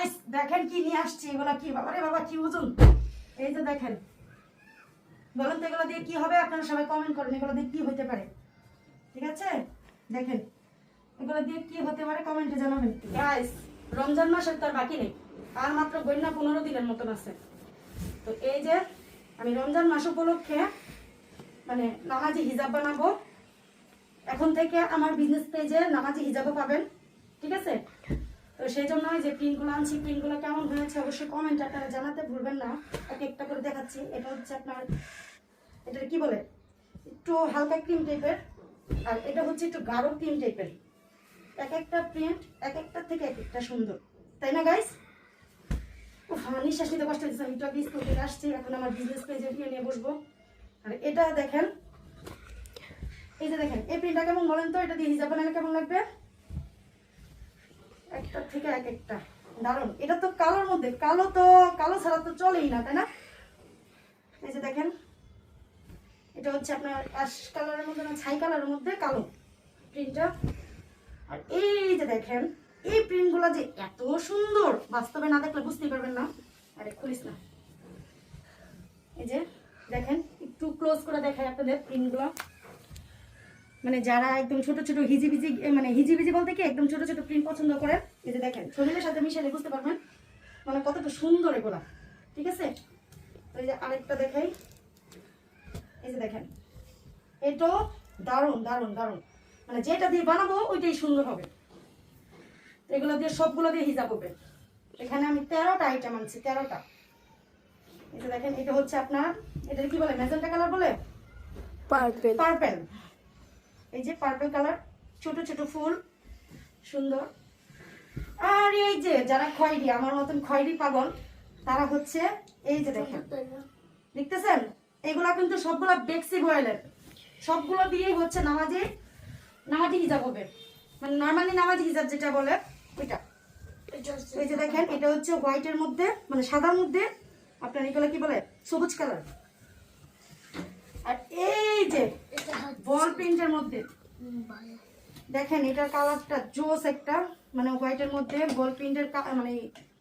Guys দেখেন কি নিয়ে আসছি, এগুলা কি? বাবা রে বাবা, কি ওজন? এই যে দেখেন। বলেন তো এগুলো দিয়ে কি হবে? আপনারা সবাই কমেন্ট করেন, এগুলো দিয়ে কি হতে পারে? ঠিক আছে? দেখেন, এগুলো দিয়ে কি হতে পারে? কমেন্টে জানাবেন। গাইস রমজান মাসের তো আর বাকি নেই। আর মাত্র বন্যা পনেরো দিনের মতন আছে। তো এই যে আমি রমজান মাস উপলক্ষে মানে নামাজি হিজাব বানাবো। এখন থেকে আমার বিজনেস পেজে নামাজি হিজাবও পাবেন। ঠিক আছে? তো সেই জন্য যে প্রিন্টগুলো আনছি প্রিন্টগুলো কেমন হয়েছে অবশ্যই কমেন্ট আপনারা জানাতে ভুলবেন না। এক একটা করে দেখাচ্ছি। এটা হচ্ছে আপনার এটা কি বলে? একটু হালকা ক্রিম টাইপের আর এটা হচ্ছে একটু গাঢ় ক্রিম টাইপের এক একটা প্রিন্ট এক একটা থেকে এক একটা সুন্দর। তাই না গাইস আমার নিঃশ্বাস নিতে কষ্ট হচ্ছে, আমি আগে স্কুল আসছি, এখন আমার বিজনেস পেজে নিয়ে বসবো। আর এটা দেখেন, এই যে দেখেন, এই প্রিন্টটা কেমন বলেন তো? এটা দিয়ে হিজাব বানালে কেমন লাগবে? একটা থেকে এক একটা। দারুণ। এটা তো কালোর মধ্যে। কালো তো, কালো ছাড়া তো চলেই না, তাই না? এই যে দেখেন, এটা হচ্ছে আপনার অ্যাশ কালারের মধ্যে না, ছাই কালারের মধ্যে কালো প্রিন্টটা আর এই যে দেখেন, এই প্রিন্টগুলো যে এত সুন্দর, বাস্তবে না দেখলে বুঝতেই পারবেন না। আরে, খুলিস না। এই যে দেখেন, একটু ক্লোজ করে দেখাই আপনাদের প্রিন্টগুলো মানে যারা একদম ছোট ছোট হিজিবিজি মানে হিজিবিজি বলতে কি একদম ছোট ছোট প্রিন্ট পছন্দ করেন এই যে দেখেন শরীরের সাথে মিশালে বুঝতে পারবেন মানে কতটা সুন্দর এগুলা ঠিক আছে? এই যে আরেকটা দেখাই এই যে দেখেন এটাও দারুণ দারুণ দারুণ মানে যেটা দিয়ে বানাবো ওইটাই সুন্দর হবে। এগুলো দিয়ে সবগুলো দিয়ে হিজাব হবে। এখানে আমি তেরোটা আইটেম আনছি তেরোটা। এই যে দেখেন এটা হচ্ছে আপনার এটা কি বলে ম্যাজেন্টা কালার বলে? পার্পেল পার্পেল এই যে পার্পেল কালার ছোট ছোট ফুল সুন্দর। আর এই যে যারা খয়েরি আমার মতন খয়েরি পাগল তারা হচ্ছে এই যে দেখেন। দেখতেছেন? এগুলা কিন্তু সবগুলা বেক্সি বয়েলের। সবগুলো দিয়েই হচ্ছে নামাজি নামাজি হিজাব হবে। মানে নর্মালি নামাজি হিজাব যেটা বলে ওইটা। এই যে দেখেন এটা হচ্ছে হোয়াইটের মধ্যে মানে সাদার মধ্যে আপনার এগুলো কি বলে? সবুজ কালার আর এই যে বল প্রিন্টের মধ্যে। দেখেন, এটার কালারটা জোস একটা মানে হোয়াইটের মধ্যে বল প্রিন্টের মানে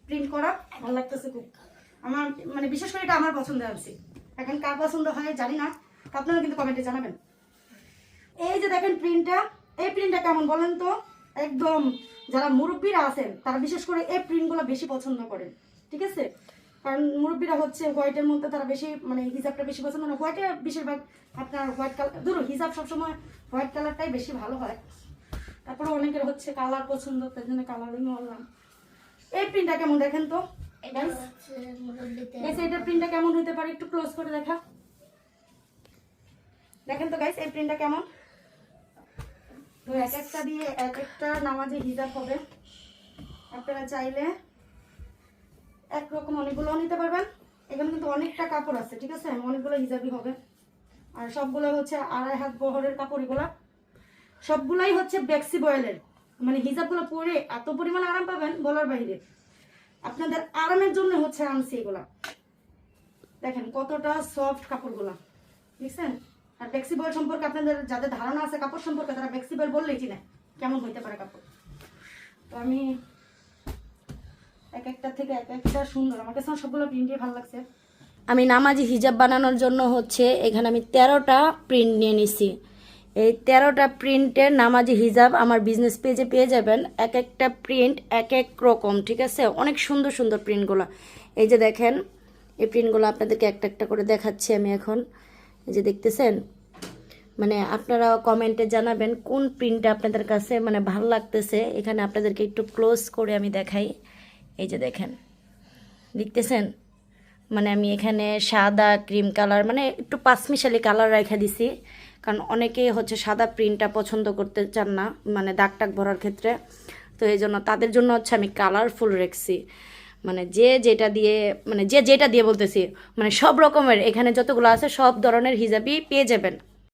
প্রিন্ট করা ভালো লাগতেছে খুব। আমার মানে বিশেষ করে এটা আমার পছন্দ আছে এখন কার পছন্দ হয় জানি না আপনারা কিন্তু কমেন্টে জানাবেন। এই যে দেখেন প্রিন্টটা এই প্রিন্টটা কেমন বলেন তো? একদম যারা মুরব্বীরা আছেন, তারা বিশেষ করে এই প্রিন্টগুলো বেশি পছন্দ করেন, ঠিক আছে? কারণ মুরব্বীরা হচ্ছে হোয়াইটের মধ্যে তারা বেশি মানে হিজাবটা বেশি পছন্দ মানে হোয়াইটে বেশিরভাগ আপনার হোয়াইট কালার ধরুন হিজাব সবসময় হোয়াইট কালারটাই বেশি ভালো হয়। তারপরে অনেকের হচ্ছে কালার পছন্দ তার জন্য কালারিং বললাম এই প্রিন্টটা কেমন দেখেন তো? এটার প্রিন্টটা কেমন হতে পারে? একটু ক্লোজ করে দেখা। দেখেন তো গাইস এই প্রিন্টটা কেমন? তো এক একটা দিয়ে এক একটা নামাজে হিজাব হবে। আপনারা চাইলে একরকম অনেকগুলো নিতে পারবেন। এখানে কিন্তু অনেকটা কাপড় আছে, ঠিক আছে? অনেকগুলো হিজাবই হবে। আর সবগুলো হচ্ছে আড়াই হাত বহরের কাপড় এগুলা সবগুলাই হচ্ছে ব্যাক্সি বয়েলের। মানে হিজাবগুলো পরে এত পরিমাণ আরাম পাবেন বলার বাইরে। আপনাদের আরামের জন্য হচ্ছে আনছি এগুলা। দেখেন কতটা সফট কাপড়গুলা বুঝছেন আর ফ্লেক্সিবল সম্পর্কে আপনাদের যাদের ধারণা আছে, কাপড় সম্পর্কে তারা ফ্লেক্সিবল বললেই চিনে কেমন হইতে পারে কাপড়। তো আমি এক একটা থেকে এক একটা সুন্দর। আমার কাছে সবগুলো প্রিন্টই ভালো লাগছে। আমি নামাজি হিজাব বানানোর জন্য হচ্ছে এখানে আমি তেরোটা প্রিন্ট নিয়ে নিছি। এই তেরোটা প্রিন্টের নামাজি হিজাব আমার বিজনেস পেজে পেয়ে যাবেন। এক একটা প্রিন্ট এক এক রকম, ঠিক আছে? অনেক সুন্দর সুন্দর প্রিন্টগুলো এই যে দেখেন, এই প্রিন্টগুলো আপনাদেরকে একটা একটা করে দেখাচ্ছি আমি এখন। এই যে দেখতেছেন? মানে আপনারা কমেন্টে জানাবেন কোন প্রিন্টটা আপনাদের কাছে মানে ভালো লাগতেছে। এখানে আপনাদেরকে একটু ক্লোজ করে আমি দেখাই। এই যে দেখেন, দেখতেছেন? মানে আমি এখানে সাদা ক্রিম কালার মানে একটু পাঁচমিশালি কালার রেখে দিছি, কারণ অনেকেই হচ্ছে সাদা প্রিন্টটা পছন্দ করতে চান না মানে দাগ টাক ভরার ক্ষেত্রে। তো এই জন্য তাদের জন্য হচ্ছে আমি কালারফুল রেখছি। মানে যে যেটা দিয়ে মানে যে যেটা দিয়ে বলতেছি মানে সব রকমের, এখানে যতগুলো আছে সব ধরনের হিজাবই পেয়ে যাবেন।